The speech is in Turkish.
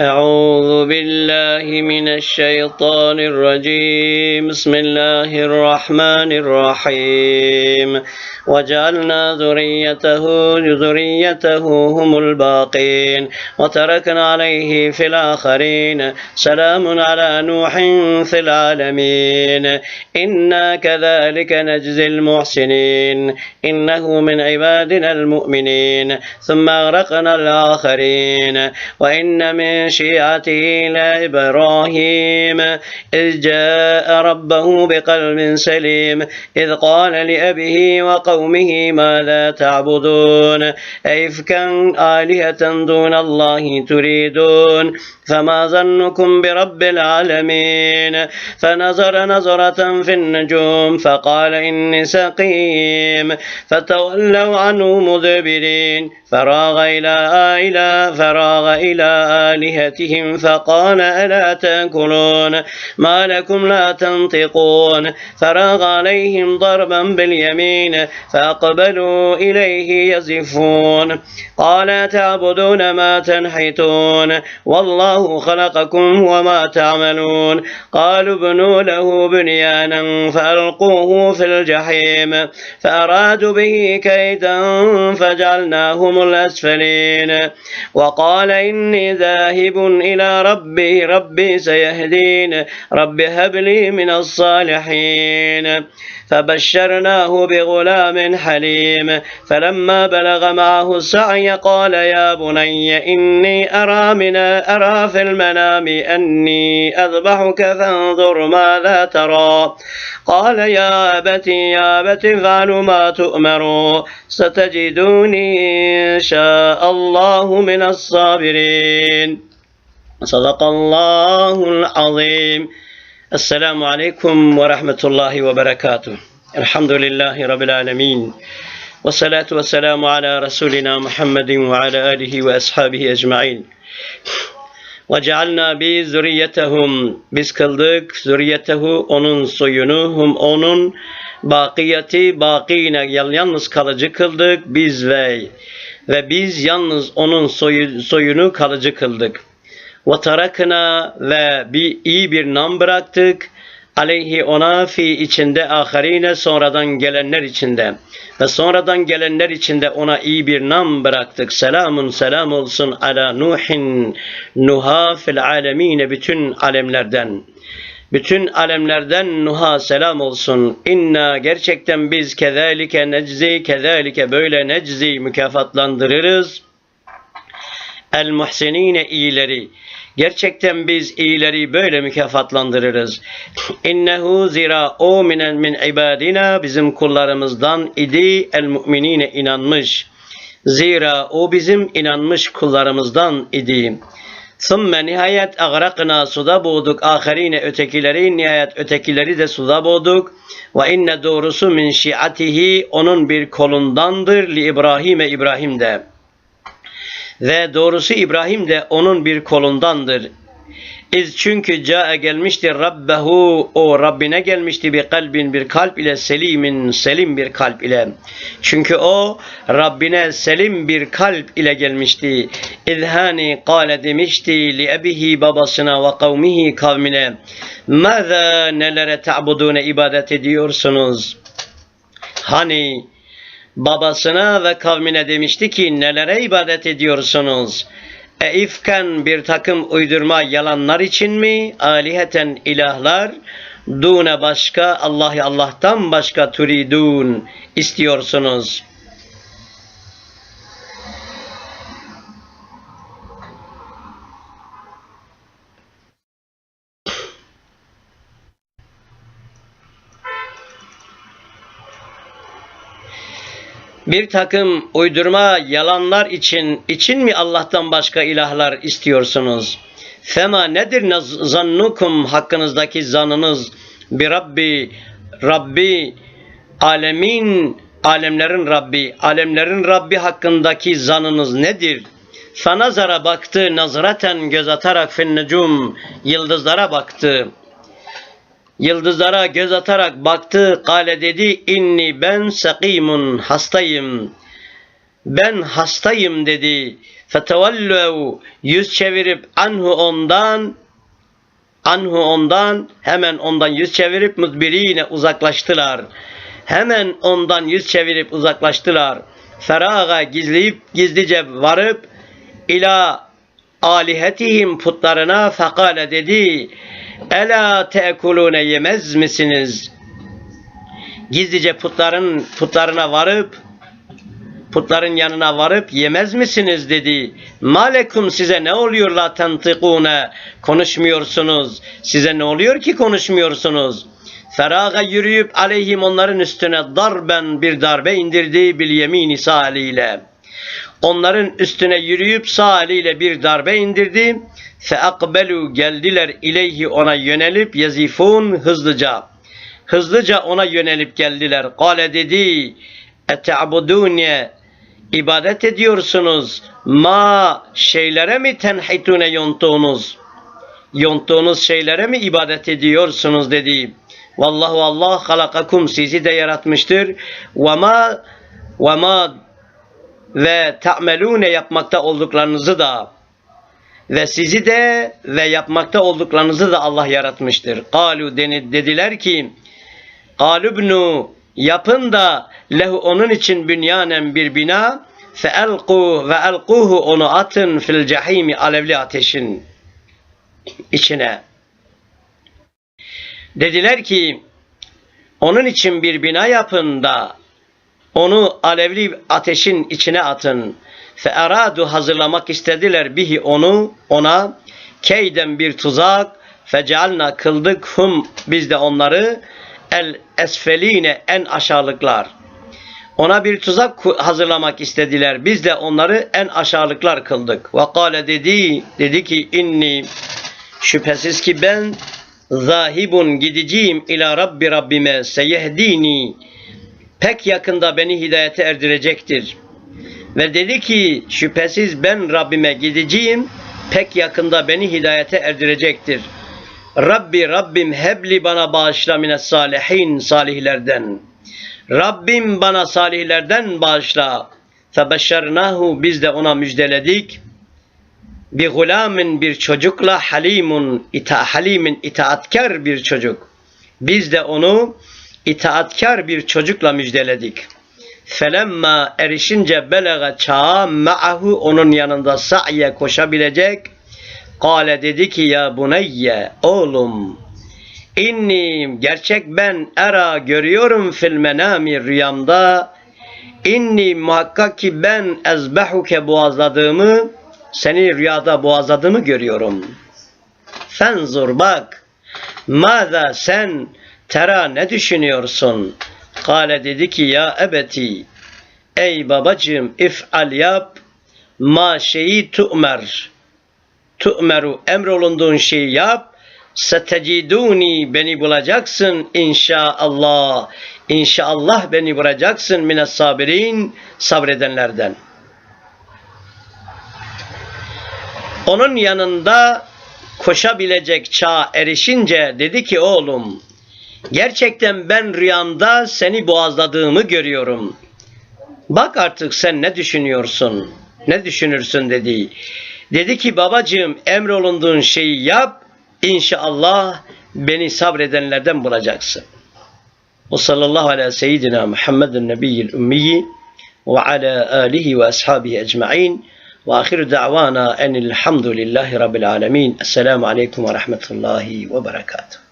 أعوذ بالله من الشيطان الرجيم. بسم الله الرحمن الرحيم. وجعلنا ذريته ذريته هم الباقين. وتركنا عليه في الآخرين. سلام على نوح في العالمين. إنا كذلك نجزي المحسنين. إنه من عبادنا المؤمنين. ثم أغرقنا الآخرين. وإن من شيعته لإبراهيم إذ جاء ربه بقلب سليم إذ قال لأبيه وقومه ماذا تعبدون أئفكا آلهة دون الله تريدون فما ظنكم برب العالمين فنظر نظرة في النجوم فقال إني سقيم فتولوا عنه مدبرين فراغ إلى إلى فراغ إلى آلهتهم فقال ألا تأكلون ما لكم لا تنطقون فراغ عليهم ضربا باليمين فأقبلوا إليه يزفون قال تعبدون ما تنحتون والله خلقكم وما تعملون قالوا ابنوا له بنيانا فألقوه في الجحيم فأرادوا به كيدا فجعلناهم الأسفلين وقال إني ذاهب إلى ربي ربي سيهدين رب هب لي من الصالحين. فبشرناه بغلام حليم. فلما بلغ معه السعي قال يا بني إني أرى من أرى في المنام أني أذبحك فانظر ماذا ترى. قال يا أبت يا أبت افعل ما تؤمر ستجدوني إن شاء الله من الصابرين. صدق الله العظيم. السلام عليكم ورحمة الله وبركاته. الحمد لله رب العالمين. والصلاة والسلام على رسولنا محمد وعلى آله وأصحابه أجمعين. Ve cealna bi zürriyetehum. Biz kıldık zürriyetehu onun soyunu hum onun bakiyeti bakine yalnız kalıcı kıldık biz ve ve biz yalnız onun soyu, soyunu kalıcı kıldık. Ve tarakına ve bir iyi bir nam bıraktık aleyhi ona fi içinde aharine sonradan gelenler içinde ve sonradan gelenler içinde ona iyi bir nam bıraktık. Selamun selam olsun ala Nuhin Nuha fil alemine bütün alemlerden. Bütün alemlerden Nuh'a selam olsun. İnna gerçekten biz kezalike neczi kezalike böyle neczi mükafatlandırırız. El muhsinine iyileri. Gerçekten biz iyileri böyle mükafatlandırırız. İnnehu zira o minen min ibadina bizim kullarımızdan idi el müminine inanmış. Zira o bizim inanmış kullarımızdan idi. Sümme nihayet agrakna suda boğduk aherine ötekileri nihayet ötekileri de suda boğduk. Ve inne doğrusu min şiatihi onun bir kolundandır li İbrahim'e İbrahim'de. Ve doğrusu İbrahim de onun bir kolundandır. İz çünkü cae gelmişti Rabbehu o Rabbine gelmişti bir kalbin bir kalp ile selimin selim bir kalp ile. Çünkü o Rabbine selim bir kalp ile gelmişti. İzhani kâle demişti li ebihi babasına ve kavmihi kavmine. Mâzâ nelere ta'budune ibadet ediyorsunuz? Hani babasına ve kavmine demişti ki nelere ibadet ediyorsunuz? E ifken bir takım uydurma yalanlar için mi? Aliheten ilahlar dune başka Allah Allah'tan başka turidun istiyorsunuz. Bir takım uydurma yalanlar için için mi Allah'tan başka ilahlar istiyorsunuz? Fema nedir zannukum hakkınızdaki zanınız bir Rabbi Rabbi alemin alemlerin Rabbi alemlerin Rabbi hakkındaki zanınız nedir? Fanazara baktı nazraten göz atarak fin necum yıldızlara baktı. Yıldızlara göz atarak baktı, kale dedi, inni ben sakimun, hastayım. Ben hastayım dedi. fetevellev yüz çevirip anhu ondan anhu ondan hemen ondan yüz çevirip mudbirine uzaklaştılar. Hemen ondan yüz çevirip uzaklaştılar. Feraga gizleyip gizlice varıp ila alihetihim putlarına fekale dedi. Ela tekulune yemez misiniz? Gizlice putların putlarına varıp putların yanına varıp yemez misiniz dedi. Malekum size ne oluyor la tentikune konuşmuyorsunuz. Size ne oluyor ki konuşmuyorsunuz? Feraga yürüyüp aleyhim onların üstüne darben bir darbe indirdi bil yemini sağ eliyle. Onların üstüne yürüyüp sağ eliyle bir darbe indirdi. Fe akbelu geldiler ileyhi ona yönelip yazifun hızlıca. Hızlıca ona yönelip geldiler. Kale dedi ete'budune ibadet ediyorsunuz. Ma şeylere mi tenhitune yontuğunuz? Yontuğunuz şeylere mi ibadet ediyorsunuz dedi. Vallahu Allah halakakum sizi de yaratmıştır. Ve ma ve ma ve ta'melune yapmakta olduklarınızı da ve sizi de ve yapmakta olduklarınızı da Allah yaratmıştır. Kalu dediler ki Kalubnu yapın da lehu onun için bünyanen bir bina fe elku ve elkuhu onu atın fil cehimi alevli ateşin içine. Dediler ki onun için bir bina yapın da onu alevli ateşin içine atın. Fe eradu hazırlamak istediler bihi onu ona keyden bir tuzak fecealna kıldık hum biz de onları el esfeline en aşağılıklar. Ona bir tuzak hazırlamak istediler. Biz de onları en aşağılıklar kıldık. Ve kâle dedi, dedi ki inni şüphesiz ki ben zahibun gideceğim ila Rabbi Rabbime seyehdini pek yakında beni hidayete erdirecektir. Ve dedi ki şüphesiz ben Rabbime gideceğim pek yakında beni hidayete erdirecektir. Rabbi Rabbim hebli bana bağışla mine salihin salihlerden. Rabbim bana salihlerden bağışla. Febeşşernahu biz de ona müjdeledik. Bir gulamin bir çocukla halimun ita halimin itaatkar bir çocuk. Biz de onu itaatkar bir çocukla müjdeledik. Felemma erişince belega çağa ma'ahu onun yanında sa'ye koşabilecek Kale dedi ki ya buneyye oğlum inni gerçek ben era görüyorum fil menami rüyamda inni muhakkak ki ben ezbehuke boğazladığımı seni rüyada boğazladığımı görüyorum. Fenzur bak Mada sen tera ne düşünüyorsun? Kale dedi ki ya ebeti ey babacığım if'al yap ma şeyi tu'mer tu'meru emrolunduğun şeyi yap. Seteciduni beni bulacaksın inşaallah. İnşallah beni bulacaksın mines sabirin sabredenlerden. Onun yanında koşabilecek çağ erişince dedi ki oğlum gerçekten ben rüyamda seni boğazladığımı görüyorum. Bak artık sen ne düşünüyorsun? Ne düşünürsün dedi. Dedi ki babacığım emrolunduğun şeyi yap. İnşallah beni sabredenlerden bulacaksın. Ve sallallahu ala seyyidina Muhammedun nebiyyil ummiyi ve ala alihi ve ashabihi ecma'in ve ahiru da'vana enilhamdülillahi rabbil alemin. Esselamu aleyküm ve rahmetullahi ve berekatuhu.